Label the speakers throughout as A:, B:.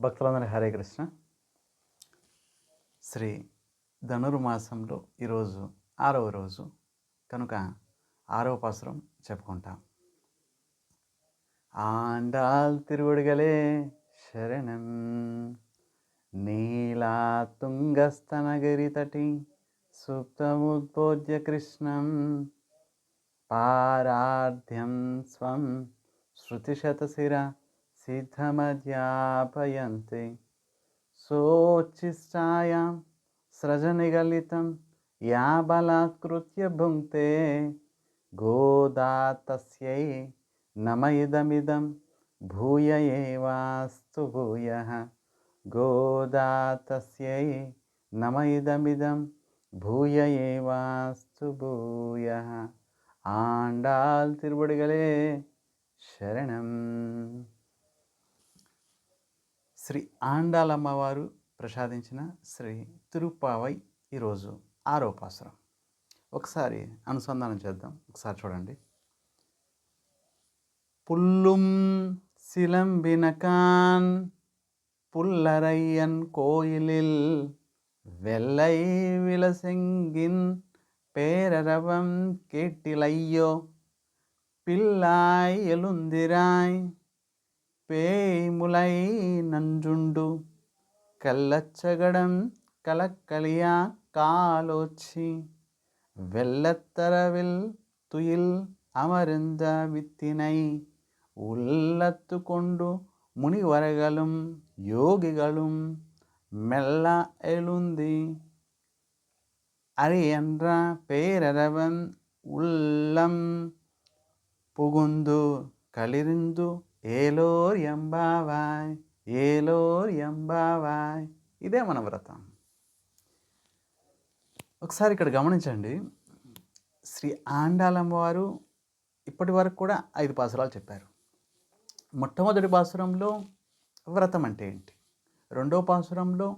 A: భక్తులందరి హరే కృష్ణ. శ్రీ ధనుర్మాసంలో ఈరోజు ఆరవ రోజు కనుక ఆరవ పాసురం చెప్పుకుంటాం. ఆండాల్ తిరువడిగలే శరణం నీలా తుంగస్తనగిరి తటి సుప్తముద్బోధ్య కృష్ణం పారార్థ్యం స్వం శృతిశతశిర సిద్ధమధ్యాపయంతే సోచ్చిష్టాయాం స్రజనిగలితం యా బలాత్కృత్య భుంక్తే గోదా తస్యై నమ ఇదమిదం భూయ ఏవాస్తు భూయ గోదా తస్యై నమ ఇదమిదం భూయ ఏవాస్తు భూయ ఆండాల్ తిరువడిగలే శరణం శ్రీ ఆండాలమ్మవారు ప్రసాదించిన శ్రీ తిరుపావై ఈరోజు ఆరో పాసురం ఒకసారి అనుసంధానం చేద్దాం ఒకసారి చూడండి పుల్లుం சிலம்பினகான் புல்லரையன் கோயிலில் வெள்ளை விலசெங்கின் பேரரவம் கேட்டிலையோ பிள்ளாய் எழுந்திராய் பேய்முலை நன்றுண்டு கள்ளச்சகடம் கலக்களியா காலோச்சி வெள்ளத்தரவில் துயில் அமர்ந்த வித்தினை உள்ளத்து கொண்டு முனிவர்களும் யோகிகளும் மெல்ல எழுந்தி அரியன்ற பேரரவன் உள்ளம் புகுந்து களிர்ந்து ఏలోర్ ఎంబావాయ్ ఏలోర్ ఎంబావాయ్ ఇదే మన వ్రతం. ఒకసారి ఇక్కడ గమనించండి. శ్రీ ఆండాలమ్మవారు ఇప్పటి వరకు కూడా ఐదు పాసురాలు చెప్పారు. మొట్టమొదటి పాసురంలో వ్రతం అంటే ఏంటి? రెండో పాసురంలో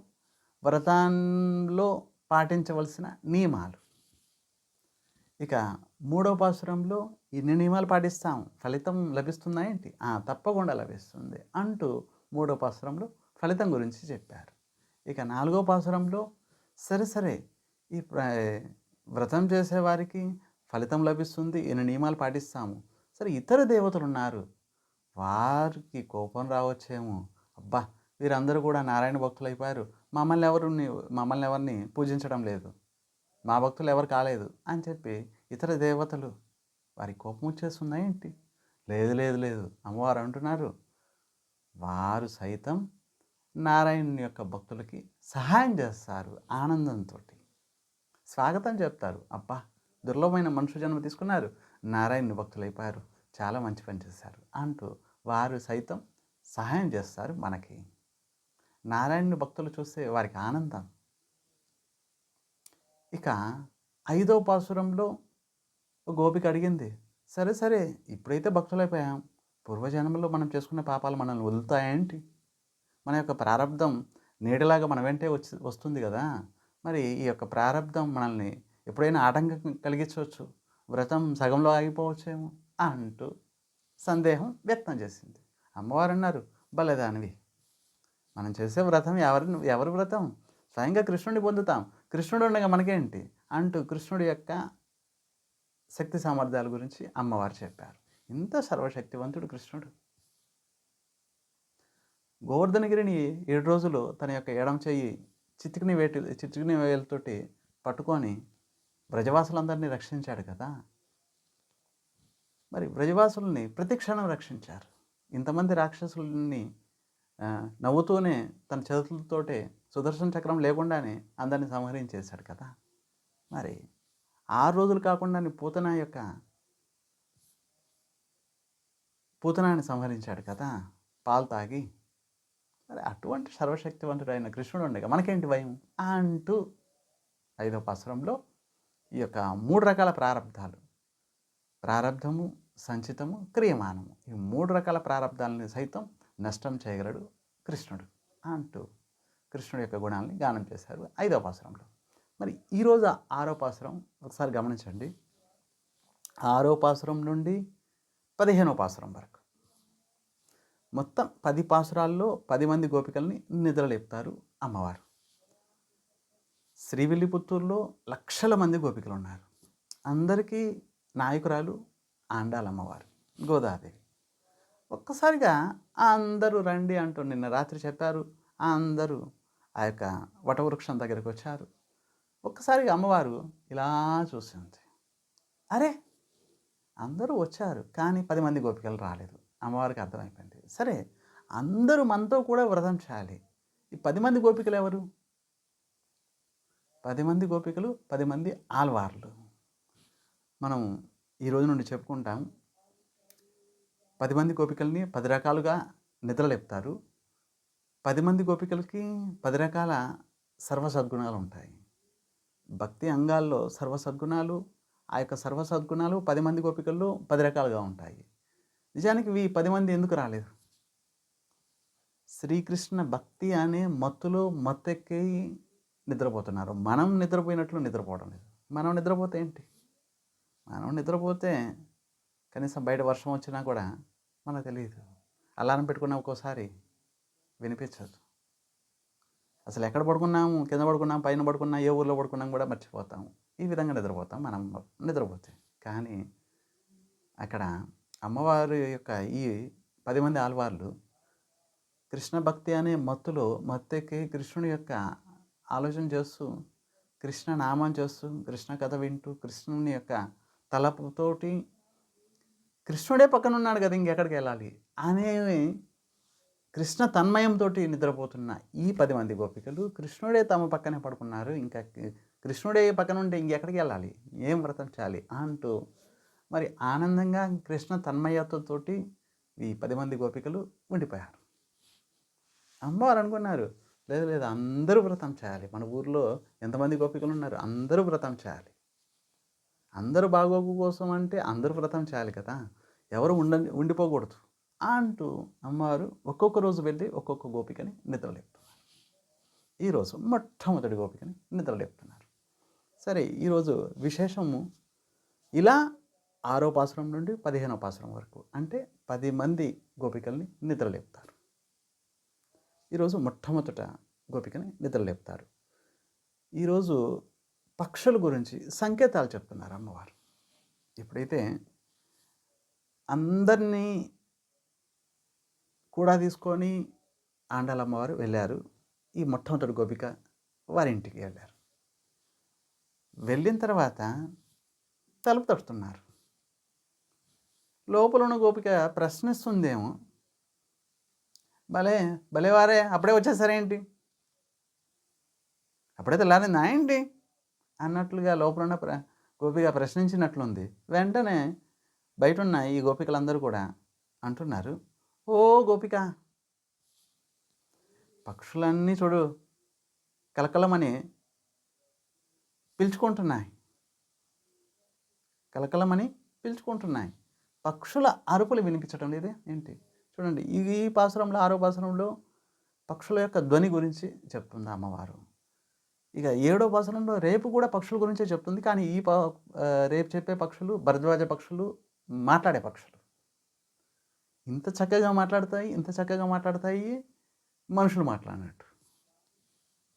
A: వ్రతంలో పాటించవలసిన నియమాలు. ఇక మూడో పాసురంలో ఇన్ని నియమాలు పాటిస్తాం. ఫలితం లభిస్తుందా ఏంటి? ఆ, తప్పకుండా లభిస్తుంది అంటూ మూడో పాసురంలో ఫలితం గురించి చెప్పారు. ఇక నాలుగో పాసురంలో సరే సరే ఈ వ్రతం చేసేవారికి ఫలితం లభిస్తుంది ఇన్ని నియమాలు పాటిస్తాము. సరే ఇతర దేవతలు ఉన్నారు. వారికి కోపం రావచ్చేమో. అబ్బా వీరందరూ కూడా నారాయణ భక్తులు అయిపోయారు. మమ్మల్ని ఎవరు మమ్మల్ని ఎవరిని పూజించడం లేదు. మా భక్తులు ఎవరు కాలేదు అని చెప్పి ఇతర దేవతలు వారి కోపం వచ్చేస్తున్నాయేంటి లేదు లేదు లేదు. అమ్మవారు అంటున్నారు వారు సైతం నారాయణుని యొక్క భక్తులకి సహాయం చేస్తారు ఆనందంతో స్వాగతం చెప్తారు. అబ్బా దుర్లభమైన మనుషు జన్మ తీసుకున్నారు. నారాయణుని భక్తులు అయిపోయారు చాలా మంచి పని చేశారు. అంటూ వారు సైతం సహాయం చేస్తారు మనకి. నారాయణుని భక్తులు చూస్తే వారికి ఆనందం. ఇక ఐదో పాసురంలో గోపిక అడిగింది సరే సరే ఇప్పుడైతే భక్తులైపోయాం. పూర్వజన్మలో మనం చేసుకునే పాపాలు మనల్ని వదులుతాయేంటి? మన యొక్క ప్రారంధం నీడలాగా మన వెంటే వచ్చి వస్తుంది కదా? మరి ఈ యొక్క ప్రారంధం మనల్ని ఎప్పుడైనా ఆటంకం కలిగించవచ్చు? వ్రతం సగంలో ఆగిపోవచ్చేమో? అంటూ సందేహం వ్యక్తం చేసింది. అమ్మవారు అన్నారు భలేదానివి మనం చేసే వ్రతం ఎవరి ఎవరి వ్రతం? స్వయంగా కృష్ణుడిని పొందుతాం. కృష్ణుడు ఉండగా మనకేంటి? అంటూ కృష్ణుడి యొక్క శక్తి సామర్థ్యాల గురించి అమ్మవారు చెప్పారు. ఇంత సర్వశక్తివంతుడు కృష్ణుడు. గోవర్ధనగిరిని ఏడు రోజులు తన యొక్క ఎడం చెయ్యి చితికిని వేటి చితికిని వేలతోటి పట్టుకొని బ్రజవాసులందరినీ రక్షించాడు కదా. మరి బ్రజవాసుల్ని ప్రతి క్షణం రక్షించారు. ఇంతమంది రాక్షసుల్ని నవ్వుతూనే తన చేతులతోటే సుదర్శన చక్రం లేకుండానే అందరిని సంహరించేశాడు కదా. మరి ఆరు రోజులు కాకుండా పూతన యొక్క పూతనాన్ని సంహరించాడు కదా. పాలు తాగి. మరి అటువంటి సర్వశక్తివంతుడు అయిన కృష్ణుడు ఉండగా మనకేంటి భయం? అంటూ ఐదో పాసురంలో ఈ యొక్క మూడు రకాల ప్రారంధాలు. ప్రారంధము సంచితము క్రియమానము. ఈ మూడు రకాల ప్రారంధాలని సైతం నష్టం చేయగలడు కృష్ణుడు అంటూ కృష్ణుడి యొక్క గుణాలని గానం చేశారు ఐదో పాసురంలో. మరి ఈరోజు ఆరోపాసురం ఒకసారి గమనించండి. ఆరోపాసురం నుండి పదిహేనో పాసురం వరకు. మొత్తం పది పాసురాల్లో పది మంది గోపికల్ని నిద్రలేపుతారు అమ్మవారు. శ్రీవిల్లిపుత్తూరులో లక్షల మంది గోపికలు ఉన్నారు అందరికీ నాయకురాలు ఆండాలమ్మవారు గోదాదేవి. ఒక్కసారిగా అందరూ రండి అంటూ నిన్న రాత్రి చెప్పారు. అందరూ ఆ యొక్క వటవృక్షం దగ్గరికి వచ్చారు. ఒక్కసారిగా అమ్మవారు ఇలా చూసింది అరే అందరూ వచ్చారు కానీ పది మంది గోపికలు రాలేదు. అమ్మవారికి అర్థమైపోయింది. సరే అందరూ మనతో కూడా వ్రతం చేయాలి. ఈ పది మంది గోపికలు ఎవరు? పది మంది గోపికలు పది మంది ఆల్వార్లు మనం ఈ రోజు నుండి చెప్పుకుంటాం పది మంది గోపికల్ని పది రకాలుగా నిద్రలేపుతారు. పది మంది గోపికలకి పది రకాల సర్వసద్గుణాలు ఉంటాయి భక్తి అంగాల్లో సర్వ సద్గుణాలు ఆ యొక్క సర్వ సద్గుణాలు పది మంది గోపికల్లో పది రకాలుగా ఉంటాయి. నిజానికి ఈ పది మంది ఎందుకు రాలేదు? శ్రీకృష్ణ భక్తి అనే మత్తులో మత్తెక్కి నిద్రపోతున్నారు. మనం నిద్రపోయినట్లు నిద్రపోవడం లేదు. మనం నిద్రపోతే ఏంటి? మనం నిద్రపోతే కనీసం బయట వర్షం వచ్చినా కూడా మనకు తెలియదు. అలారం పెట్టుకున్న ఒక్కోసారి వినిపించదు. అసలు ఎక్కడ పడుకున్నాము? కింద పడుకున్నాం? పైన పడుకున్నా? ఏ ఊర్లో పడుకున్నాం కూడా మర్చిపోతాము. ఈ విధంగా నిద్రపోతాం. మనం నిద్రపోతే. కానీ అక్కడ అమ్మవారి యొక్క ఈ పది మంది ఆల్వార్లు కృష్ణ భక్తి అనే మత్తులో మత్తెక్కి కృష్ణుని యొక్క ఆలోచన చేస్తూ కృష్ణ నామం చేస్తూ కృష్ణ కథ వింటూ కృష్ణుని యొక్క తలపుతోటి కృష్ణుడే పక్కన ఉన్నాడు కదా ఇంకెక్కడికి వెళ్ళాలి? అనే కృష్ణ తన్మయంతో నిద్రపోతున్న ఈ పది మంది గోపికలు కృష్ణుడే తమ పక్కనే పడుకున్నారు. ఇంకా కృష్ణుడే పక్కన ఉంటే ఇంకెక్కడికి వెళ్ళాలి? ఏం వ్రతం చేయాలి? అంటూ మరి ఆనందంగా కృష్ణ తన్మయతతోటి ఈ పది మంది గోపికలు ఉండిపోయారు. అమ్మవారు అనుకున్నారు లేదు లేదు అందరూ వ్రతం చేయాలి. మన ఊర్లో ఎంతమంది గోపికలు ఉన్నారు? అందరూ వ్రతం చేయాలి. అందరూ బాగోగు కోసం అంటే అందరూ వ్రతం చేయాలి కదా? ఎవరు ఉండ ఉండిపోకూడదు. అంటూ అమ్మవారు ఒక్కొక్క రోజు వెళ్ళి ఒక్కొక్క గోపికని నిద్రలేపుతున్నారు. ఈరోజు మొట్టమొదటి గోపికని నిద్రలేపుతున్నారు. సరే ఈరోజు విశేషము ఇలా ఆరో పాసురం నుండి పదిహేనో పాసురం వరకు అంటే పది మంది గోపికల్ని నిద్రలేపుతారు. ఈరోజు మొట్టమొదట గోపికని నిద్రలేపుతారు. ఈరోజు పక్షుల గురించి సంకేతాలు చెప్తున్నారు అమ్మవారు. ఎప్పుడైతే అందరినీ కూడా తీసుకొని ఆండాలమ్మవారు వెళ్ళారు. ఈ మొట్టమొదటి గోపిక వారి ఇంటికి వెళ్ళారు. వెళ్ళిన తర్వాత తలుపు తడుతున్నారు. లోపల ఉన్న గోపిక ప్రశ్నిస్తుందేమో. భలే భలేవారే అప్పుడే వచ్చేసారేంటి? అప్పుడే తెల్లారిందా ఏంటి? అన్నట్లుగా లోపల ఉన్న ప్ర గోపిక ప్రశ్నించినట్లుంది. వెంటనే బయట ఉన్న ఈ గోపికలందరూ కూడా అంటున్నారు. ఓ గోపిక. పక్షులన్నీ చూడు కలకలమని పిలుచుకుంటున్నాయి. కలకలమని పిలుచుకుంటున్నాయి. పక్షుల అరుపులు వినిపించడం లేదే ఏంటి? చూడండి ఈ పాసురంలో ఆరో పాసురంలో పక్షుల యొక్క ధ్వని గురించి చెప్తుంది అమ్మవారు. ఇక ఏడో పాసురంలో రేపు కూడా పక్షుల గురించే చెప్తుంది కానీ ఈ రేపు చెప్పే పక్షులు భరద్వాజ పక్షులు మాట్లాడే పక్షులు. ఇంత చక్కగా మాట్లాడతాయి ఇంత చక్కగా మాట్లాడతాయి మనుషులు మాట్లాడినట్టు.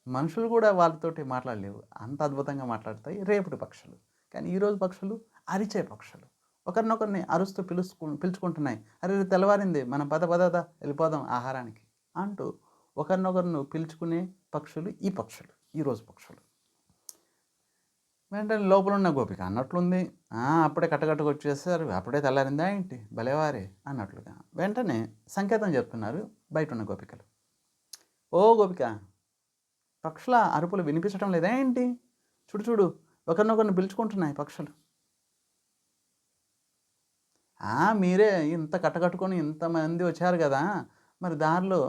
A: మనుషులు కూడా వాళ్ళతోటి మాట్లాడలేవు. అంత అద్భుతంగా మాట్లాడతాయి రేపటి పక్షులు. కానీ ఈరోజు పక్షులు అరిచే పక్షులు. ఒకరినొకరిని అరుస్తూ పిలుచుకు పిలుచుకుంటున్నాయి. అరే తెల్లవారింది మనం పద పదద వెళ్ళిపోదాం ఆహారానికి అంటూ ఒకరినొకరిని పిలుచుకునే పక్షులు ఈ పక్షులు ఈరోజు పక్షులు. వెంటనే లోపల ఉన్న గోపిక అన్నట్లుంది. అప్పుడే కట్టకట్టుకు వచ్చేసారు అప్పుడే తెల్లారిందా ఏంటి? భలేవారే అన్నట్లుగా. వెంటనే సంకేతం చెప్తున్నారు బయట ఉన్న గోపికలు. ఓ గోపిక పక్షుల అరుపులు వినిపించడం లేదా ఏంటి? చూడు చూడు ఒకరినొకరిని పిలుచుకుంటున్నాయి పక్షులు. మీరే ఇంత కట్టకట్టుకొని ఇంతమంది వచ్చారు కదా. మరి దారిలో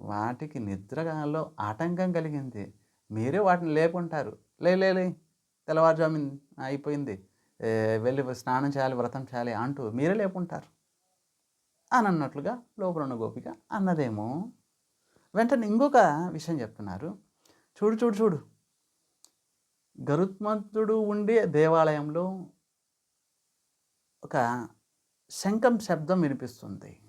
A: వాటికి నిద్రలో ఆటంకం కలిగింది. మీరే వాటిని లేపుంటారు లే లే. తెల్లవారుజామున అయిపోయింది. వెళ్ళి స్నానం చేయాలి వ్రతం చేయాలి అంటూ మీరే లేపుంటారు. అని అన్నట్లుగా లోపల ఉన్న గోపిక అన్నదేమో. వెంటనే ఇంకొక విషయం చెప్తున్నారు. చూడు చూడు చూడు. గరుత్మంతుడు ఉండే దేవాలయంలో ఒక శంఖం శబ్దం వినిపిస్తుంది.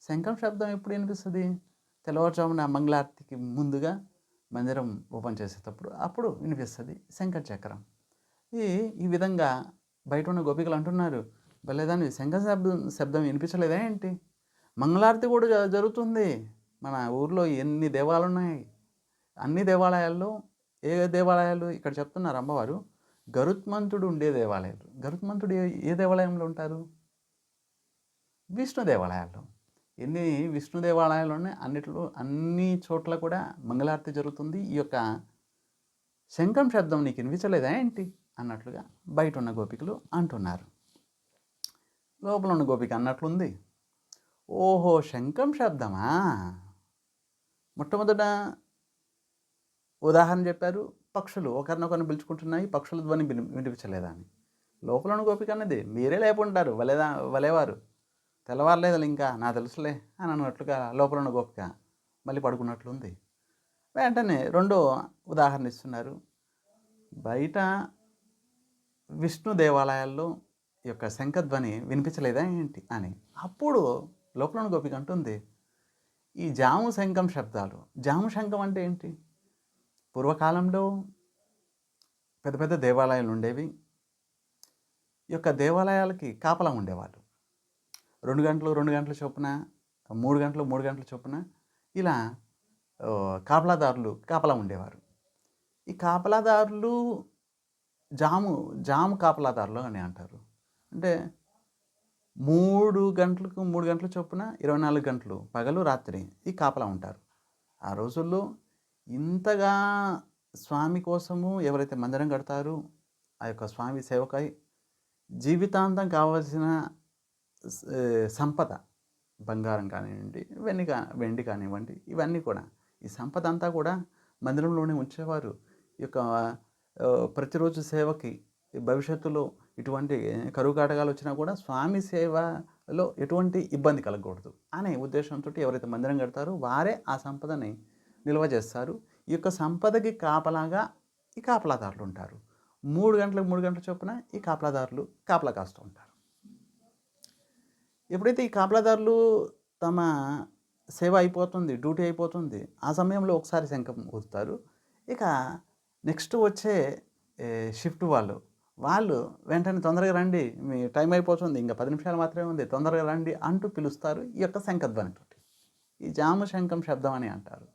A: శంఖం శబ్దం ఎప్పుడు వినిపిస్తుంది? తెల్లవారుజామున మంగళారతికి ముందుగా మందిరం ఓపెన్ చేసేటప్పుడు అప్పుడు వినిపిస్తుంది శంఖ చక్రం ఈ ఈ విధంగా బయట ఉన్న గోపికలు అంటున్నారు భలేదాన్ని శంఖ శబ్దం శబ్దం వినిపించలేదా ఏంటి? మంగళారతి కూడా జ- జరుగుతుంది. మన ఊర్లో ఎన్ని దేవాలు ఉన్నాయి అన్ని దేవాలయాల్లో ఏ దేవాలయాలు? ఇక్కడ చెప్తున్నారు అమ్మవారు. గరుత్మంతుడు ఉండే దేవాలయాలు. గరుత్మంతుడు ఏ- ఏ దేవాలయంలో ఉంటారు? విష్ణు దేవాలయాల్లో. ఎన్ని విష్ణు దేవాలయాలు ఉన్నాయి అన్నిట్లో అన్ని చోట్ల కూడా మంగళారతి జరుగుతుంది. ఈ యొక్క శంఖం శబ్దం నీకు వినిపించలేదా ఏంటి? అన్నట్లుగా బయట ఉన్న గోపికలు అంటున్నారు. లోపల ఉన్న గోపిక అన్నట్లుంది. ఓహో శంఖం శబ్దమా? మొట్టమొదట ఉదాహరణ చెప్పారు పక్షులు. ఒకరినొకరిని పిలుచుకుంటున్నాయి పక్షుల ధ్వని విని వినిపించలేదా అని. లోపల ఉన్న గోపిక అన్నది మీరే లేకుంటారు వలేదా వలేవారు. తెల్లవారలేదు ఇంకా నా తెలుసులే అని అన్నట్లుగా లోపల ఉన్న గోపిక మళ్ళీ పడుకున్నట్లుంది. వెంటనే రెండో ఉదాహరణ ఇస్తున్నారు. బయట విష్ణు దేవాలయాల్లో ఈ యొక్క శంఖధ్వని వినిపించలేదా ఏంటి అని. అప్పుడు లోపల ఉన్న గోపిక అంటుంది ఈ జాము శంఖం శబ్దాలు జాము శంఖం అంటే ఏంటి? పూర్వకాలంలో పెద్ద పెద్ద దేవాలయాలు ఉండేవి. ఈ యొక్క దేవాలయాలకి కాపలం ఉండేవాళ్ళు. రెండు గంటలు రెండు గంటల చొప్పున మూడు గంటలు మూడు గంటల చొప్పున ఇలా కాపలాదారులు కాపలా ఉండేవారు. ఈ కాపలాదారులు జాము జాము కాపలాదారులు అని అంటారు. అంటే మూడు గంటలకు మూడు గంటల చొప్పున ఇరవై నాలుగు గంటలు పగలు రాత్రి ఈ కాపలా ఉంటారు. ఆ రోజుల్లో ఇంతగా స్వామి కోసము ఎవరైతే మందిరం కడతారో ఆ యొక్క స్వామి సేవకై జీవితాంతం కావాల్సిన సంపద బంగారం కానివ్వండి వెండి కా వెండి కానివ్వండి ఇవన్నీ కూడా. ఈ సంపద అంతా కూడా మందిరంలోనే ఉంచేవారు. ఈ యొక్క ప్రతిరోజు సేవకి భవిష్యత్తులో ఇటువంటి కరువు కాటకాలు వచ్చినా కూడా స్వామి సేవలో ఎటువంటి ఇబ్బంది కలగకూడదు అనే ఉద్దేశంతో ఎవరైతే మందిరం కడతారో వారే ఆ సంపదని నిల్వ చేస్తారు. ఈ యొక్క సంపదకి కాపలాగా ఈ కాపలాదారులు ఉంటారు. మూడు గంటలకు మూడు గంటల చొప్పున ఈ కాపలాదారులు కాపలా కాస్తూ ఉంటారు. ఎప్పుడైతే ఈ కాపలాదారులు తమ సేవ అయిపోతుంది డ్యూటీ అయిపోతుంది ఆ సమయంలో ఒకసారి శంఖం ఊదుతారు. ఇక నెక్స్ట్ వచ్చే షిఫ్ట్ వాళ్ళు వాళ్ళు వెంటనే తొందరగా రండి మీ టైం అయిపోతుంది ఇంకా పది నిమిషాలు మాత్రమే ఉంది తొందరగా రండి అంటూ పిలుస్తారు ఈ యొక్క శంఖధ్వనితోటి. ఈ జాము శంఖం శబ్దం అని అంటారు.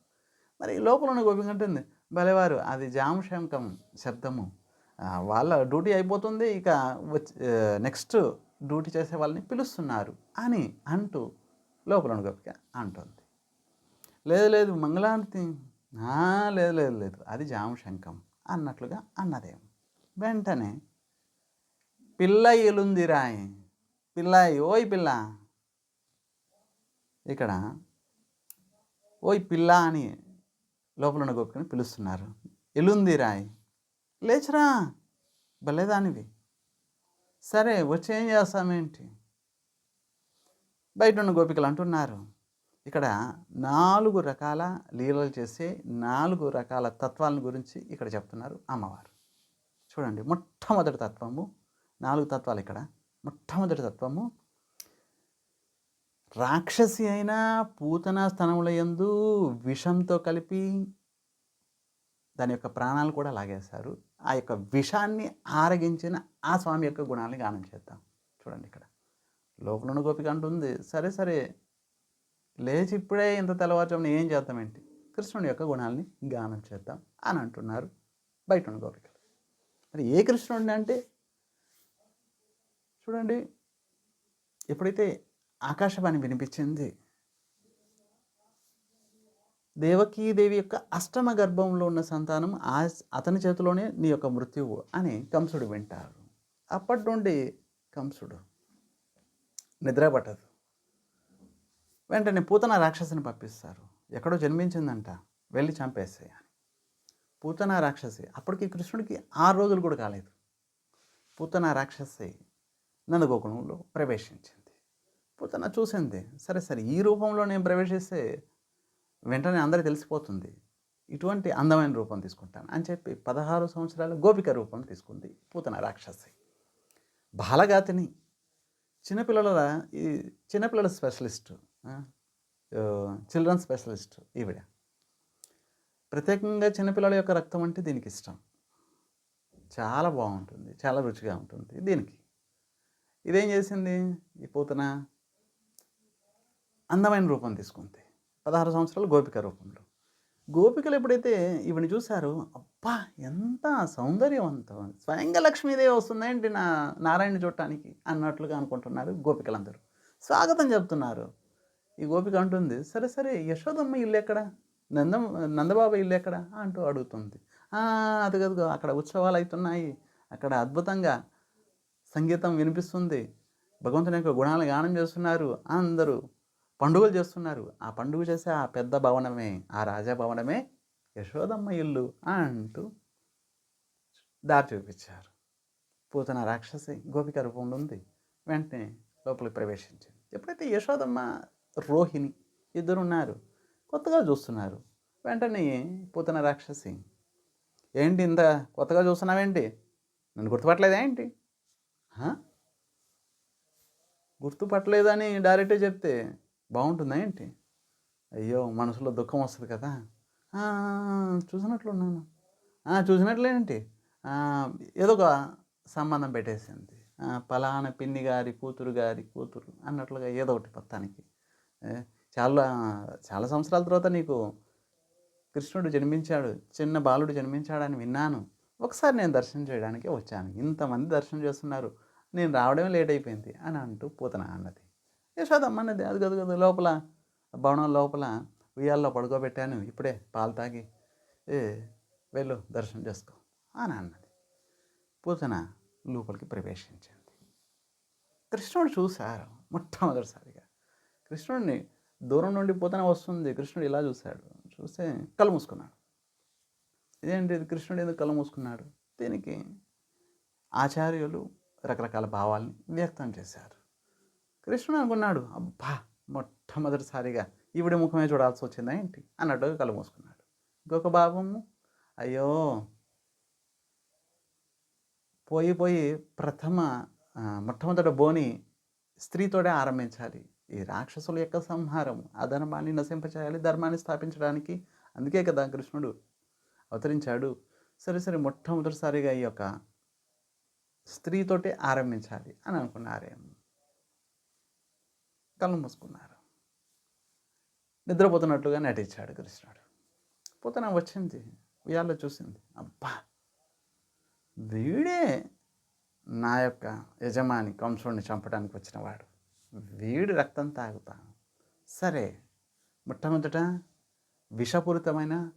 A: మరి లోపల ఉన్న గోపిక ఉంటుంది భలేవారు అది జాము శంఖం శబ్దము. వాళ్ళ డ్యూటీ అయిపోతుంది ఇక వచ్చి నెక్స్ట్ డ్యూటీ చేసే వాళ్ళని పిలుస్తున్నారు అని అంటూ లోపల ఉన్న అంటుంది. లేదు లేదు మంగళారతి. లేదు లేదు లేదు అది జామశంఖం అన్నట్లుగా అన్నదేం. వెంటనే పిల్ల ఎలుందిరాయి పిల్ల ఓయ్ పిల్ల. ఇక్కడ ఓయ్ పిల్ల అని లోపల ఉన్న గోపికని పిలుస్తున్నారు. ఎలుందిరాయి లేచురా భలేదానివి. సరే వచ్చి ఏం చేస్తామేంటి బయట ఉన్న గోపికలు అంటున్నారు. ఇక్కడ నాలుగు రకాల లీలలు చేసే నాలుగు రకాల తత్వాలను గురించి ఇక్కడ చెప్తున్నారు అమ్మవారు. చూడండి మొట్టమొదటి తత్వము నాలుగు తత్వాలు ఇక్కడ. మొట్టమొదటి తత్వము రాక్షసి అయిన పూతన స్థనముల యందు విషంతో కలిపి దాని యొక్క ప్రాణాలు కూడా లాగేశారు. ఆ యొక్క విషాన్ని ఆరగించిన ఆ స్వామి యొక్క గుణాలని గానం చేద్దాం. చూడండి ఇక్కడ. లోపల గోపిక అంటుంది సరే సరే. లేచి ఇప్పుడే ఇంత తెల్లవారుజామున ఏం చేద్దామేంటి కృష్ణుని యొక్క గుణాలని గానం చేద్దాం అని అంటున్నారు బయట ఉన్న గోపికలు. మరి ఏ కృష్ణుడిని అంటే? చూడండి ఎప్పుడైతే ఆకాశవాణి వినిపించింది దేవకీదేవి యొక్క అష్టమ గర్భంలో ఉన్న సంతానం ఆ అతని చేతిలోనే నీ యొక్క మృత్యువు అని కంసుడు వింటారు. అప్పటి నుండి కంసుడు నిద్ర పట్టదు వెంటనే పూతన రాక్షసిని పంపిస్తారు. ఎక్కడో జన్మించిందంట వెళ్ళి చంపేస్తాయి అని. పూతన రాక్షసి అప్పటికి కృష్ణుడికి ఆరు రోజులు కూడా కాలేదు. పూతన రాక్షసి నందగోకులంలో ప్రవేశించింది. పూతన చూసింది సరే సరే ఈ రూపంలో నేను ప్రవేశిస్తే వెంటనే అందరూ తెలిసిపోతుంది. ఇటువంటి అందమైన రూపం తీసుకుంటాను అని చెప్పి పదహారు సంవత్సరాల గోపిక రూపం తీసుకుంది పూతన రాక్షసి. బాలగాతిని. చిన్నపిల్లల ఈ చిన్నపిల్లల స్పెషలిస్టు చిల్డ్రన్ స్పెషలిస్ట్ ఈవిడ. ప్రత్యేకంగా చిన్నపిల్లల యొక్క రక్తం అంటే దీనికి ఇష్టం. చాలా బాగుంటుంది చాలా రుచిగా ఉంటుంది దీనికి. ఇదేం చేసింది? ఈ పూతన అందమైన రూపం తీసుకుంది. పదహారు సంవత్సరాలు గోపిక రూపంలో. గోపికలు ఎప్పుడైతే ఈవిని చూశారో అబ్బా ఎంత సౌందర్యవంతం. స్వయంగా లక్ష్మీదేవి వస్తుందేంటి నా నారాయణ చూడటానికి అన్నట్లుగా అనుకుంటున్నారు గోపికలందరూ. స్వాగతం చెప్తున్నారు. ఈ గోపిక అంటుంది సరే సరే యశోదమ్మ ఇల్లు ఎక్కడ? నంద నందబాబు ఇల్లు ఎక్కడ? అంటూ అడుగుతుంది. అది కదా అక్కడ ఉత్సవాలు అవుతున్నాయి అక్కడ అద్భుతంగా సంగీతం వినిపిస్తుంది. భగవంతుని యొక్క గుణాలు గానం చేస్తున్నారు అందరూ. పండుగలు చేస్తున్నారు. ఆ పండుగ చేసే ఆ పెద్ద భవనమే ఆ రాజా భవనమే యశోదమ్మ ఇల్లు అంటూ దారి చూపించారు. పూతన రాక్షసి గోపిక రూపంలో ఉంది. వెంటనే లోపలికి ప్రవేశించింది. ఎప్పుడైతే యశోదమ్మ రోహిణి ఇద్దరు ఉన్నారు కొత్తగా చూస్తున్నారు వెంటనే పూతన రాక్షసి ఏంటి ఇంత కొత్తగా చూస్తున్నావేంటి? నన్ను గుర్తుపట్టలేదా ఏంటి? గుర్తుపట్టలేదని డైరెక్టే చెప్తే బాగుంటుందా ఏంటి? అయ్యో మనసులో దుఃఖం వస్తుంది కదా. చూసినట్లున్నాను. చూసినట్లేంటి? ఏదో ఒక సంబంధం పెట్టేసింది. పలానా పిన్ని గారి కూతురు గారి కూతురు అన్నట్లుగా ఏదో ఒకటి మొత్తానికి. చాలా చాలా సంవత్సరాల తర్వాత నీకు కృష్ణుడు జన్మించాడు చిన్న బాలుడు జన్మించాడని విన్నాను. ఒకసారి నేను దర్శనం చేయడానికి వచ్చాను. ఇంతమంది దర్శనం చేస్తున్నారు. నేను రావడమే లేట్ అయిపోయింది అని అంటూ పూతన అన్నది. యశోదమ్మ అన్నది? అది గదు గదు లోపల భవనం లోపల ఉయ్యాల్లో పడుకోబెట్టాను ఇప్పుడే పాలు తాగి ఏ వెళ్ళు దర్శనం చేసుకో అని అన్నది. పూతన లోపలికి ప్రవేశించింది. కృష్ణుడు చూశారు మొట్టమొదటిసారిగా. కృష్ణుడిని దూరం నుండి పూతన వస్తుంది కృష్ణుడు ఇలా చూశాడు చూస్తే కళ్ళు మూసుకున్నాడు. ఇదేంటి ఇది? కృష్ణుడు ఎందుకు కళ్ళు మూసుకున్నాడు? దీనికి ఆచార్యులు రకరకాల భావాల్ని వ్యక్తం చేశారు. కృష్ణుడు అనుకున్నాడు అబ్బా మొట్టమొదటిసారిగా ఈవిడ ముఖమే చూడాల్సి వచ్చిందా ఏంటి? అన్నట్టుగా కళ్ళు మూసుకున్నాడు. ఇంకొక భావము అయ్యో పోయి పోయి ప్రథమ మొట్టమొదట బోని స్త్రీతోనే ఆరంభించాలి. ఈ రాక్షసుల యొక్క సంహారం అధర్మాన్ని నశింపచేయాలి ధర్మాన్ని స్థాపించడానికి. అందుకే కదా కృష్ణుడు అవతరించాడు. సరే సరే మొట్టమొదటిసారిగా ఈ యొక్క స్త్రీతోటి ఆరంభించాలి అని అనుకున్నారేమో. కళ్ళు మూసుకున్నారు. నిద్రపోతున్నట్లుగా నటించాడు కృష్ణుడు పోతన వచ్చింది. ఉయ్యాల్లో చూసింది. అబ్బా! వీడే నా యొక్క యజమాని కంసుడిని చంపడానికి వచ్చినవాడు. వీడి రక్తం తాగుతాను సరే మొట్టమొదట విషపూరితమైన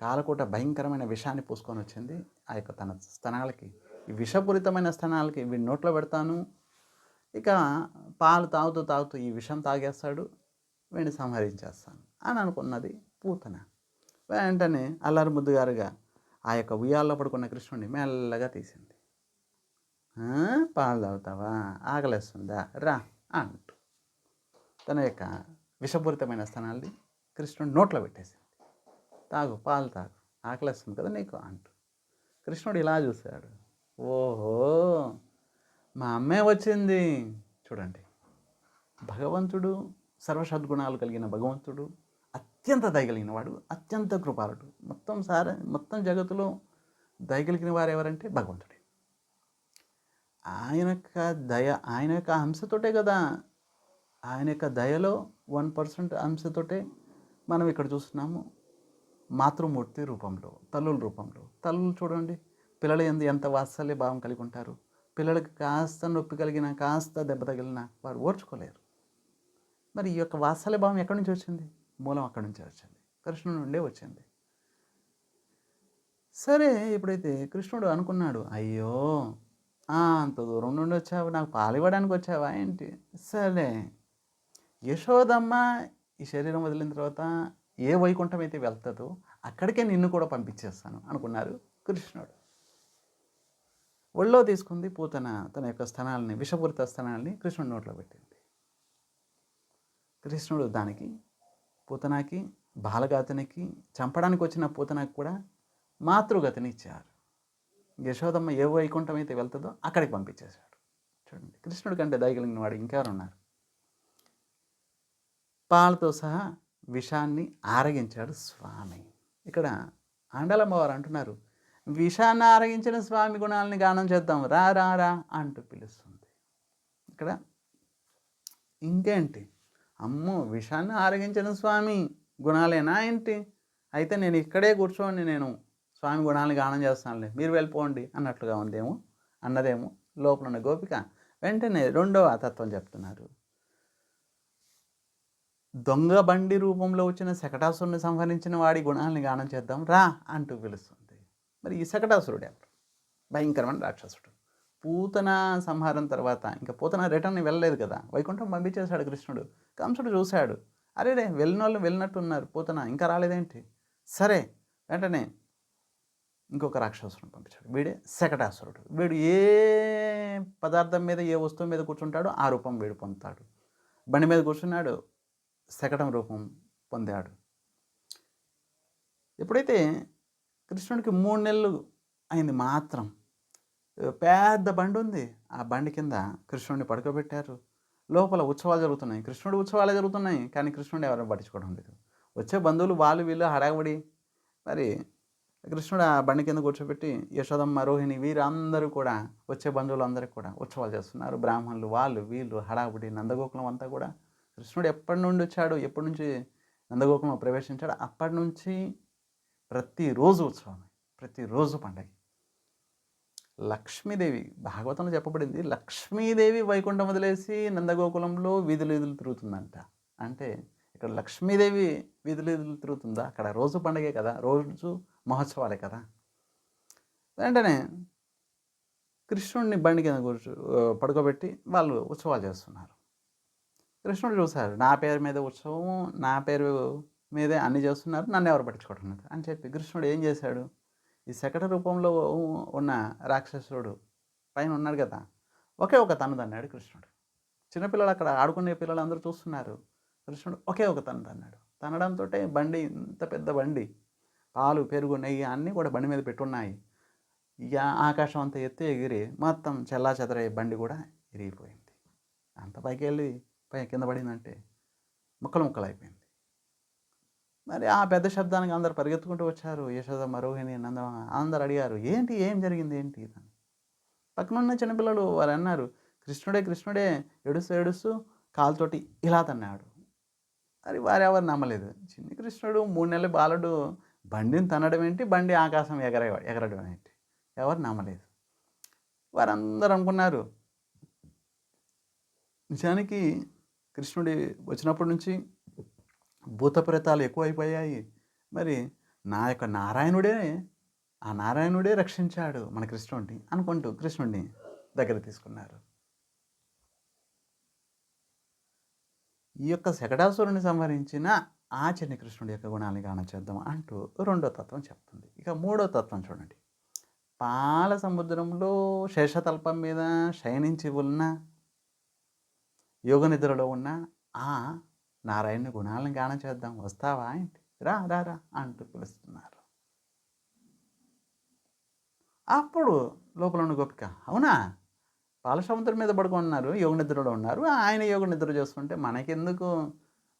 A: కాలకూట భయంకరమైన విషాన్ని పూసుకొని వచ్చింది. ఆ యొక్క తన స్థనాలకి ఈ విషపూరితమైన స్థనాలకి వీడి నోట్లో పెడతాను. ఇక పాలు తాగుతూ తాగుతూ ఈ విషం తాగేస్తాడు వీడిని సంహరించేస్తాను అని అనుకున్నది పూతన. వెంటనే అల్లారు ముద్దుగారుగా ఆ యొక్క ఉయ్యాల్లో పడుకున్న కృష్ణుడిని మెల్లగా తీసింది. పాలు తాగుతావా? ఆకలేస్తుందా? రా అంటూ. తన యొక్క విషపూరితమైన స్థానాన్ని కృష్ణుడు నోట్లో పెట్టేసింది. తాగు పాలు తాగు ఆకలేస్తుంది కదా నీకు అంటూ. కృష్ణుడు ఇలా చూశాడు. ఓహో! మా అమ్మే వచ్చింది. చూడండి. భగవంతుడు సర్వసద్గుణాలు కలిగిన భగవంతుడు అత్యంత దయగలిగిన వాడు అత్యంత కృపాలుడు మొత్తం సార మొత్తం జగత్తులో దయగలిగిన వారు ఎవరంటే భగవంతుడే. ఆయన యొక్క దయ ఆయన యొక్క అంశతోటే కదా. ఆయన యొక్క దయలో వన్ పర్సెంట్ అంశతోటే మనం ఇక్కడ చూస్తున్నాము. మాతృమూర్తి రూపంలో తల్లుల రూపంలో. తల్లులు చూడండి పిల్లలు ఎందు ఎంత వాత్సల్య భావం కలిగి ఉంటారు. పిల్లలకి కాస్త నొప్పి కలిగిన కాస్త దెబ్బ తగిలిన వారు ఓర్చుకోలేరు. మరి ఈ యొక్క వాత్సల్య భావం ఎక్కడి నుంచి వచ్చింది? మూలం అక్కడి నుంచే వచ్చింది. కృష్ణుడి నుండే వచ్చింది. సరే ఇప్పుడైతే కృష్ణుడు అనుకున్నాడు అయ్యో అంత దూరం నుండి వచ్చావు నాకు పాలు ఇవ్వడానికి వచ్చావా ఏంటి? సరే యశోదమ్మ ఈ శరీరం వదిలిన తర్వాత ఏ వైకుంఠం అయితే వెళ్తుందో అక్కడికే నిన్ను కూడా పంపించేస్తాను అనుకున్నారు కృష్ణుడు. ఒళ్ళో తీసుకుంది పూతన తన యొక్క స్థనాలని విషపూరిత స్థనాలని కృష్ణుడి నోట్లో పెట్టింది. కృష్ణుడు దానికి పూతనాకి బాలగాతనికి చంపడానికి వచ్చిన పూతనకి కూడా మాతృగతిని ఇచ్చారు. యశోదమ్మ ఏ వైకుంఠం అయితే వెళ్తుందో అక్కడికి పంపించేశాడు. చూడండి కృష్ణుడి కంటే దయగలిగిన వాడు ఇంకెవరున్నారు? పాలతో సహా విషాన్ని ఆరగించాడు స్వామి. ఇక్కడ ఆండలమ్మవారు అంటున్నారు విషాన్ని ఆరగించిన స్వామి గుణాలని గానం చేద్దాం. రా రా రా అంటూ పిలుస్తుంది. ఇక్కడ ఇంకేంటి? అమ్మో విషాన్ని ఆరగించిన స్వామి గుణాలేనా ఏంటి? అయితే నేను ఇక్కడే కూర్చోండి నేను స్వామి గుణాలను గానం చేస్తానులే. మీరు వెళ్ళిపోండి అన్నట్లుగా ఉందేమో అన్నదేమో లోపల ఉన్న గోపిక వెంటనే రెండవ తత్వం చెప్తున్నారు. దొంగ బండి రూపంలో వచ్చిన శకటాసుని సంహరించిన వాడి గుణాలని గానం చేద్దాం. రా అంటూ పిలుస్తుంది. మరి ఈ శకటాసురుడు ఎవరు భయంకరమైన రాక్షసుడు. పూతన సంహారం తర్వాత ఇంకా పూతన రిటర్న్ వెళ్ళలేదు కదా. వైకుంఠం పంపించేశాడు కృష్ణుడు. కంసుడు చూశాడు. అరే రే వెళ్ళిన వాళ్ళు వెళ్ళినట్టు ఉన్నారు పూతన ఇంకా రాలేదేంటి? సరే వెంటనే ఇంకొక రాక్షసుని పంపించాడు. వీడే శకటాసురుడు. వీడు ఏ పదార్థం మీద ఏ వస్తువు మీద కూర్చుంటాడో ఆ రూపం వీడు పొందుతాడు. బండి మీద కూర్చున్నాడు శకటం రూపం పొందాడు. ఎప్పుడైతే కృష్ణుడికి మూడు నెలలు అయింది మాత్రం. పెద్ద బండి ఉంది. ఆ బండి కింద కృష్ణుడిని పడుకోబెట్టారు. లోపల ఉత్సవాలు జరుగుతున్నాయి. కృష్ణుడు ఉత్సవాలే జరుగుతున్నాయి కానీ కృష్ణుడు ఎవరైనా పట్టించుకోవడం లేదు. వచ్చే బంధువులు వాళ్ళు వీళ్ళు హడావిడి. మరి కృష్ణుడు ఆ బండి కింద కూర్చోబెట్టి యశోదమ్మ రోహిణి వీరందరూ కూడా వచ్చే బంధువులు అందరూ కూడా ఉత్సవాలు చేస్తున్నారు. బ్రాహ్మణులు వాళ్ళు వీళ్ళు హడావుడి. నందగోకులం అంతా కూడా కృష్ణుడు ఎప్పటి నుండి వచ్చాడు? ఎప్పటి నుంచి నందగోకులం ప్రవేశించాడు? అప్పటి నుంచి ప్రతిరోజు ఉత్సవమే ప్రతిరోజు పండగ. లక్ష్మీదేవి భాగవతంలో చెప్పబడింది లక్ష్మీదేవి వైకుంఠం వదిలేసి నందగోకులంలో వీధులు వీధులు తిరుగుతుందంట. అంటే ఇక్కడ లక్ష్మీదేవి వీధులు వీధులు తిరుగుతుందా? అక్కడ రోజు పండగే కదా రోజు మహోత్సవాలే కదా. వెంటనే కృష్ణుడిని బండి కింద కూర్చో పడుకోబెట్టి వాళ్ళు ఉత్సవాలు చేస్తున్నారు. కృష్ణుడు చూశారు నా పేరు మీద ఉత్సవం నా పేరు మీదే అన్ని చేస్తున్నారు నన్ను ఎవరు పట్టించుకోవట్లేదు అని చెప్పి కృష్ణుడు ఏం చేశాడు? ఈ శకట రూపంలో ఉన్న రాక్షసుడు పైన ఉన్నాడు కదా ఒకే ఒక తను అన్నాడు కృష్ణుడు. చిన్నపిల్లలు అక్కడ ఆడుకునే పిల్లలు అందరూ చూస్తున్నారు. కృష్ణుడు ఒకే ఒక తను అన్నాడు తనడంతో బండి ఇంత పెద్ద బండి పాలు పెరుగు నెయ్యి అన్నీ కూడా బండి మీద పెట్టున్నాయి. ఇక ఆకాశం అంతా ఎత్తి ఎగిరి మొత్తం చెల్లా చెదరయ్యే బండి కూడా ఇరిగిపోయింది అంత పైకి వెళ్ళి పై కింద పడిందంటే ముక్కలు ముక్కలు అయిపోయింది మరి ఆ పెద్ద శబ్దానికి అందరు పరిగెత్తుకుంటూ వచ్చారు. యశోదమ్మ రోహిణి నందమ అందరు అడిగారు ఏంటి ఏం జరిగింది? ఏంటి? అని. పక్కనున్న చిన్నపిల్లలు వారు అన్నారు కృష్ణుడే కృష్ణుడే ఏడుస్తూ ఏడుస్తూ కాలుతోటి ఇలా తన్నాడు. అది వారెవరు నమ్మలేదు. చిన్ని కృష్ణుడు మూడు నెలల బాలుడు బండిని తనడం ఏంటి? బండి ఆకాశం ఎగర ఎగరడం ఏంటి? ఎవరు నమ్మలేదు. వారందరూ అనుకున్నారు నిజానికి కృష్ణుడి వచ్చినప్పటి నుంచి భూతప్రేతాలు ఎక్కువైపోయాయి. మరి నా యొక్క నారాయణుడే ఆ నారాయణుడే రక్షించాడు మన కృష్ణుడిని అనుకుంటూ కృష్ణుడిని దగ్గర తీసుకున్నారు. ఈ యొక్క శకటాసురుని సంహరించిన ఆ చిన్న కృష్ణుడి యొక్క గుణాన్ని గానం చేద్దాం అంటూ రెండో తత్వం చెప్తుంది. ఇక మూడో తత్వం చూడండి. పాల సముద్రంలో శేషతల్పం మీద శయనించి ఉన్న యోగ నిద్రలో ఉన్న ఆ నారాయణ గుణాలను గానం చేద్దాం. వస్తావా ఏంటి? రా రా రా అంటూ పిలుస్తున్నారు. అప్పుడు లోపల ఉన్న గోపిక అవునా? పాలసముద్రం మీద పడుకున్నారు యోగ నిద్రలో ఉన్నారు. ఆయన యోగ నిద్ర చేస్తుంటే మనకెందుకు?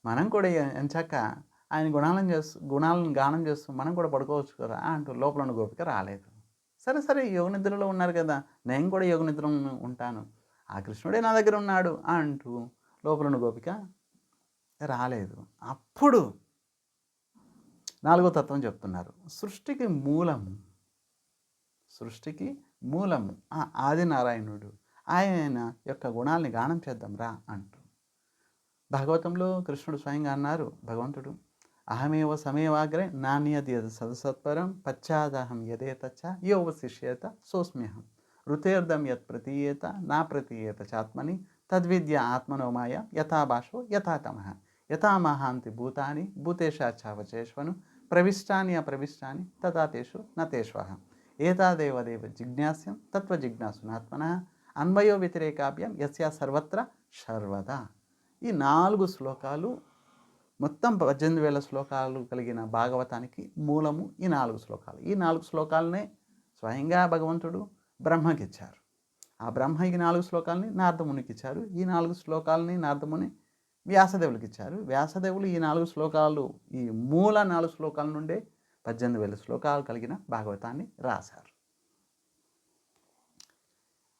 A: మనం కూడా ఎంచాక ఆయన గుణాలను చేస్తూ గుణాలను గానం చేస్తూ మనం కూడా పడుకోవచ్చు కదా అంటూ లోపల ఉన్న గోపిక రాలేదు. సరే సరే యోగ నిద్రలో ఉన్నారు కదా నేను కూడా యోగ నిద్ర ఉంటాను. ఆ కృష్ణుడే నా దగ్గర ఉన్నాడు అంటూ లోపల ఉన్న గోపిక రాలేదు. అప్పుడు నాలుగో తత్వం చెప్తున్నారు. సృష్టికి మూలము సృష్టికి మూలము. ఆ ఆది నారాయణుడు ఆయన యొక్క గుణాలని గానం చేద్దాం రా అంటూ. భాగవతంలో కృష్ణుడు స్వయంగా అన్నారు భగవంతుడు అహమేవ సమయవాగ్రే నాణ్యది సదసత్పరం పశ్చాదహం యోవ యోవశిష్యేత సోస్మ్యహం. ఋతేర్ధం యత్ ప్రతీయేత నా ప్రతీయేత చాత్మని తద్విద్య ఆత్మనోమాయ యథాభాషో యథాతమ యథా మహాంతి భూతాని భూతేషాచావచేష్వను ప్రవిష్టాని అప్రవిష్టాని తథా నతేష్వహం ఏతాదేవదేవ జిజ్ఞాస్యం తత్వజిజ్ఞాసునాత్మన అన్వయో వ్యతిరేకాభ్యం యస్యా సర్వత్ర సర్వదా ఈ నాలుగు శ్లోకాలు మొత్తం పద్దెనిమిది వేల శ్లోకాలు కలిగిన భాగవతానికి మూలము ఈ నాలుగు శ్లోకాలు. ఈ నాలుగు శ్లోకాలనే స్వయంగా భగవంతుడు బ్రహ్మకిచ్చారు ఆ బ్రహ్మ ఈ నాలుగు శ్లోకాలని నారదమునికి ఇచ్చారు. ఈ నాలుగు శ్లోకాలని నారదముని వ్యాసదేవులకి ఇచ్చారు వ్యాసదేవులు ఈ నాలుగు శ్లోకాలు ఈ మూల నాలుగు శ్లోకాల నుండే పద్దెనిమిది వేల శ్లోకాలు కలిగిన భాగవతాన్ని రాశారు.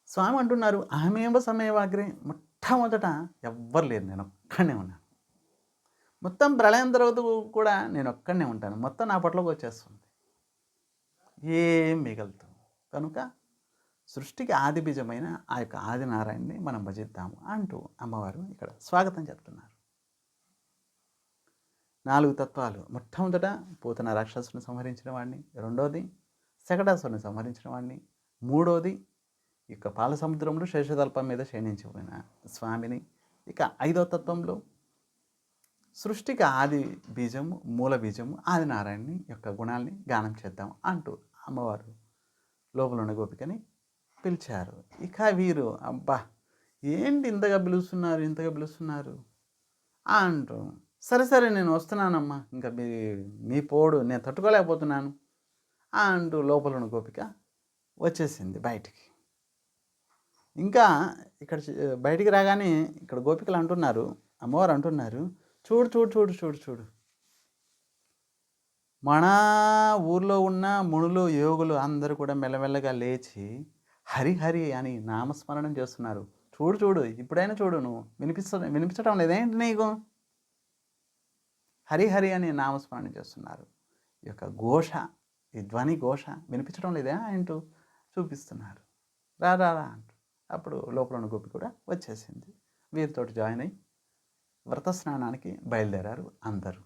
A: స్వామి అంటున్నారు అహమేవ సమయవాగ్రే మొట్టమొదట ఎవ్వరు లేరు నేను ఒక్కడనే ఉన్నాను. మొత్తం ప్రళయం తర్వాత కూడా నేను ఒక్కడనే ఉంటాను. మొత్తం నా పట్లోకి వచ్చేస్తుంది. ఏం మిగలుతుంది కనుక సృష్టికి ఆది బీజమైన ఆ యొక్క ఆదినారాయణని మనం భజిద్దాము అంటూ అమ్మవారు ఇక్కడ స్వాగతం చెప్తున్నారు. నాలుగు తత్వాలు. మొట్టమొదట పూతన రాక్షసుని సంహరించిన వాడిని రెండోది శకటాసుని సంహరించిన వాడిని మూడోది ఇక పాల సముద్రంలో శేషతల్పం మీద క్షీణించిపోయిన స్వామిని. ఇక ఐదో తత్వంలో సృష్టికి ఆది బీజము మూల బీజము ఆది నారాయణని యొక్క గుణాల్ని గానం చేద్దాం అంటూ అమ్మవారు లోపల ఉన్న గోపికని పిలిచారు. ఇక వీరు అబ్బా ఏంటి ఇంతగా పిలుస్తున్నారు ఇంతగా పిలుస్తున్నారు? అంటూ సరే సరే నేను వస్తున్నానమ్మా ఇంకా మీ మీ పోడు నేను తట్టుకోలేకపోతున్నాను. అంటూ లోపల ఉన్న గోపిక వచ్చేసింది బయటికి. ఇంకా ఇక్కడ బయటికి రాగానే ఇక్కడ గోపికలు అంటున్నారు అమ్మవారు అంటున్నారు చూడు చూడు చూడు చూడు చూడు. మన ఊర్లో ఉన్న మునులు యోగులు అందరూ కూడా మెల్లమెల్లగా లేచి హరిహరి అని నామస్మరణం చేస్తున్నారు. చూడు చూడు ఇప్పుడైనా చూడు నువ్వు. వినిపిస్త వినిపించడం లేదేంటి నీకు? హరిహరి అని నామస్మరణ చేస్తున్నారు. ఈ యొక్క ఘోష ఈ ధ్వని ఘోష వినిపించడం లేదా అంటూ చూపిస్తున్నారు. రా రా రా అంటూ. అప్పుడు లోపల ఉన్న గోపి కూడా వచ్చేసింది. వీరితోటి జాయిన్ అయ్యి వ్రత స్నానానికి బయలుదేరారు అందరూ.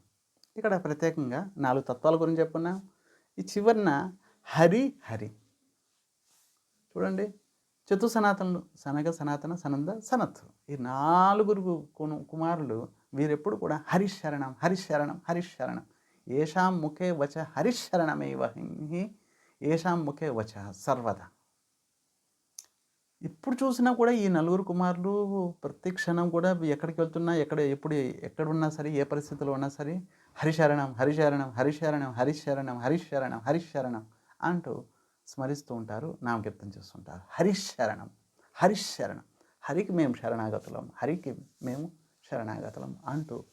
A: ఇక్కడ ప్రత్యేకంగా నాలుగు తత్వాల గురించి చెప్పుకున్నాం. ఈ చివరిన హరి హరి. చూడండి. చతు సనాతనులు సనగ సనాతన సనంద సనత్. ఈ నాలుగురు కుమారులు వీరెప్పుడు కూడా హరిశరణం హరిశరణం హరిశరణం. ఏషాం ముఖే వచ హరిశరణమేవ ఏషాం ముఖే వచ సర్వదా. ఇప్పుడు చూసినా కూడా ఈ నలుగురు కుమారులు ప్రతి క్షణం కూడా ఎక్కడికి వెళ్తున్నా ఎక్కడ ఎప్పుడు ఎక్కడ ఉన్నా సరే ఏ పరిస్థితిలో ఉన్నా సరే హరిశరణం హరిశరణం హరిశరణం హరిశరణం హరిశరణం హరిశరణం అంటూ స్మరిస్తూ ఉంటారు నామకీర్తన చేస్తుంటారు. హరిశరణం హరిశరణం హరికి మేము శరణాగతులం హరికి మేము శరణాగతులం అంటూ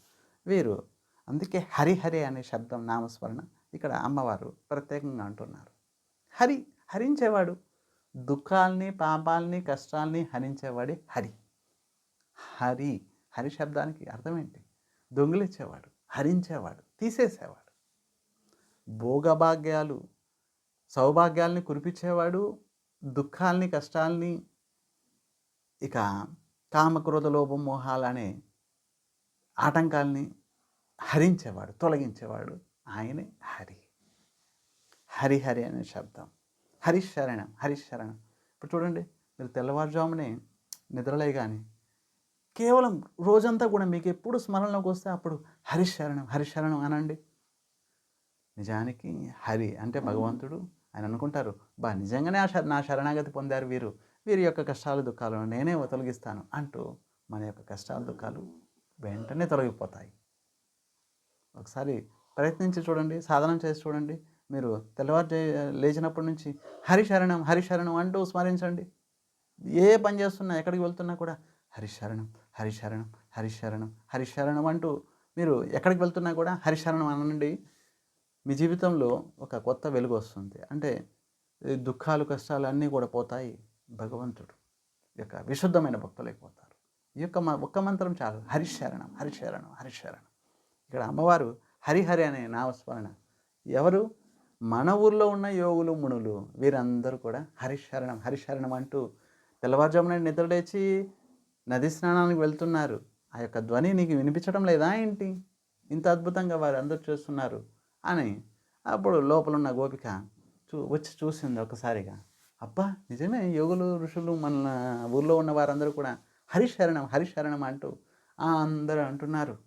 A: వీరు అందుకే హరిహరి అనే శబ్దం నామస్మరణ ఇక్కడ అమ్మవారు ప్రత్యేకంగా అంటున్నారు. హరి హరించేవాడు. దుఃఖాల్ని పాపాల్ని కష్టాల్ని హరించేవాడే హరి. హరి హరి శబ్దానికి అర్థం ఏంటి దొంగిలిచ్చేవాడు హరించేవాడు తీసేసేవాడు. భోగభాగ్యాలు సౌభాగ్యాల్ని కురిపించేవాడు దుఃఖాల్ని కష్టాల్ని ఇక కామక్రోధ లోపం మోహాలనే ఆటంకాల్ని హరించేవాడు తొలగించేవాడు. ఆయనే హరి. హరిహరి అనే శబ్దం. హరిశరణం హరిశరణం ఇప్పుడు చూడండి మీరు తెల్లవారుజామునే నిద్రలే కానీ కేవలం రోజంతా కూడా మీకు ఎప్పుడు స్మరణలోకి వస్తే అప్పుడు హరిశరణం హరిశరణం అనండి. నిజానికి హరి అంటే భగవంతుడు. ఆయన అనుకుంటారు బా నిజంగానే ఆ నా శరణాగతి పొందారు వీరు. వీరి యొక్క కష్టాలు దుఃఖాలు నేనే తొలగిస్తాను అంటూ మన యొక్క కష్టాలు దుఃఖాలు వెంటనే తొలగిపోతాయి. ఒకసారి ప్రయత్నించి చూడండి సాధనం చేసి చూడండి. మీరు తెల్లవారు లేచినప్పటి నుంచి హరిశరణం హరిశరణం అంటూ స్మరించండి. ఏ పని చేస్తున్నా ఎక్కడికి వెళ్తున్నా కూడా హరిశరణం హరిశరణం హరిశరణం హరిశరణం అంటూ మీరు ఎక్కడికి వెళ్తున్నా కూడా హరిశరణం అనండి. మీ జీవితంలో ఒక కొత్త వెలుగు వస్తుంది. అంటే దుఃఖాలు కష్టాలు అన్నీ కూడా పోతాయి. భగవంతుడు యొక్క విశుద్ధమైన భక్తులైపోతారు ఈ యొక్క ఒక్క మంత్రం చాలు. హరిశరణం హరిశరణం హరిశరణం ఇక్కడ అమ్మవారు హరిహరి అనే నామస్మరణ. ఎవరు? మన ఊర్లో ఉన్న యోగులు మునులు వీరందరూ కూడా హరిశరణం హరిశరణం అంటూ తెల్లవారుజామున నిద్రలేచి నది స్నానానికి వెళ్తున్నారు. ఆ యొక్క ధ్వని నీకు వినిపించడం లేదా ఏంటి? ఇంత అద్భుతంగా వారు అందరూ చేస్తున్నారు. అని అప్పుడు లోపలున్న గోపిక చూ వచ్చి చూసింది ఒకసారిగా. అబ్బా నిజమే యోగులు ఋషులు మన ఊళ్ళో ఉన్న వారందరూ కూడా హరిశరణం హరిశరణం అంటూ అందరూ అంటున్నారు.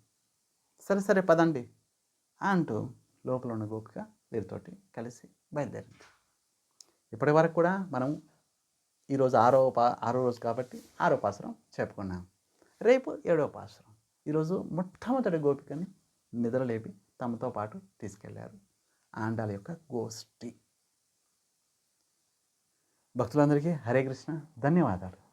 A: సరే సరే పదండి అంటూ లోపల ఉన్న గోపిక వీరితోటి కలిసి బయలుదేరింది. ఇప్పటి వరకు కూడా మనం ఈరోజు ఆరో పా ఆరో రోజు కాబట్టి ఆరో పాసరం చెప్పుకున్నాం. రేపు ఏడో పాసరం ఈరోజు మొట్టమొదటి గోపికని నిద్రలేపి తమతో పాటు తీసుకెళ్ళారు. ఆండాల యొక్క గోష్ఠి. భక్తులందరికీ హరే కృష్ణ. ధన్యవాదాలు.